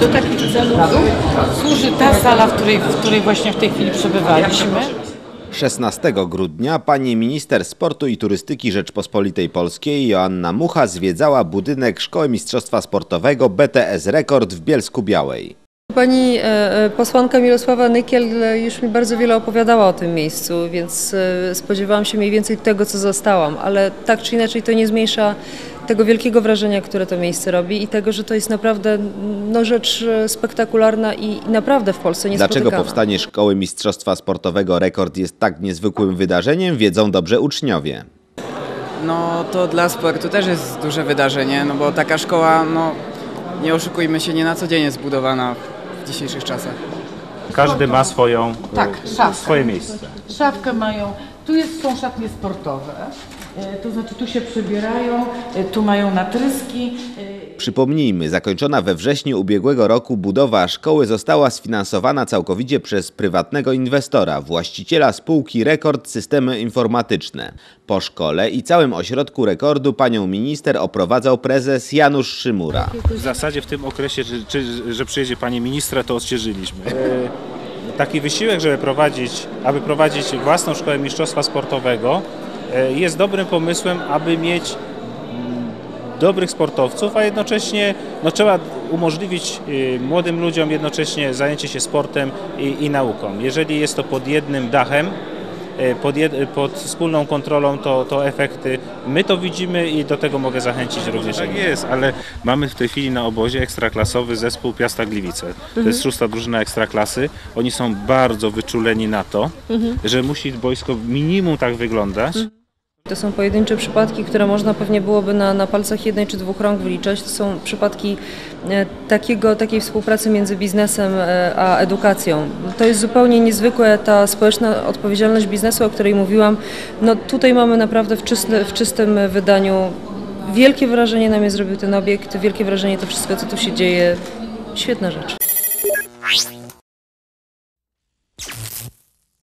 Do takich celów służy ta sala, w której, w której właśnie w tej chwili przebywaliśmy. 16 grudnia pani minister sportu i turystyki Rzeczpospolitej Polskiej Joanna Mucha zwiedzała budynek Szkoły Mistrzostwa Sportowego BTS Rekord w Bielsku Białej. Pani e, e, posłanka Mirosława Nykiel e, już mi bardzo wiele opowiadała o tym miejscu, więc spodziewałam się mniej więcej tego, co zostałam, ale tak czy inaczej to nie zmniejsza tego wielkiego wrażenia, które to miejsce robi i tego, że to jest naprawdę no, rzecz spektakularna i naprawdę w Polsce Dlaczego niespotykana. powstanie Szkoły Mistrzostwa Sportowego Rekord jest tak niezwykłym wydarzeniem, wiedzą dobrze uczniowie. No to dla sportu też jest duże wydarzenie, no bo taka szkoła, no nie oszukujmy się, nie na co dzień jest zbudowana w dzisiejszych czasach. Każdy ma swoją, Tak, e, szafkę. swoje miejsce. Szafkę mają, tu jest, są szatnie sportowe, y, to znaczy tu się przybierają, y, tu mają natryski. y, Przypomnijmy, zakończona we wrześniu ubiegłego roku budowa szkoły została sfinansowana całkowicie przez prywatnego inwestora, właściciela spółki Rekord Systemy Informatyczne. Po szkole i całym ośrodku rekordu panią minister oprowadzał prezes Janusz Szymura. W zasadzie w tym okresie, że, że przyjedzie pani ministra, to odświeżyliśmy. Taki wysiłek, żeby prowadzić, aby prowadzić własną szkołę mistrzostwa sportowego e, jest dobrym pomysłem, aby mieć mm, dobrych sportowców, a jednocześnie no, trzeba umożliwić y, młodym ludziom jednocześnie zajęcie się sportem i, i nauką. Jeżeli jest to pod jednym dachem, pod, jed, pod wspólną kontrolą, to, to efekty my to widzimy i do tego mogę zachęcić również. Tak jest, ale mamy w tej chwili na obozie ekstraklasowy zespół Piasta Gliwice. To jest szósta drużyna ekstraklasy. Oni są bardzo wyczuleni na to, że musi boisko minimum tak wyglądać, To są pojedyncze przypadki, które można pewnie byłoby na, na palcach jednej czy dwóch rąk wyliczać. To są przypadki e, takiego, takiej współpracy między biznesem e, a edukacją. To jest zupełnie niezwykłe, ta społeczna odpowiedzialność biznesu, o której mówiłam. No tutaj mamy naprawdę w, czysty, w czystym wydaniu wielkie wrażenie na mnie zrobił ten obiekt, wielkie wrażenie to wszystko, co tu się dzieje. Świetna rzecz.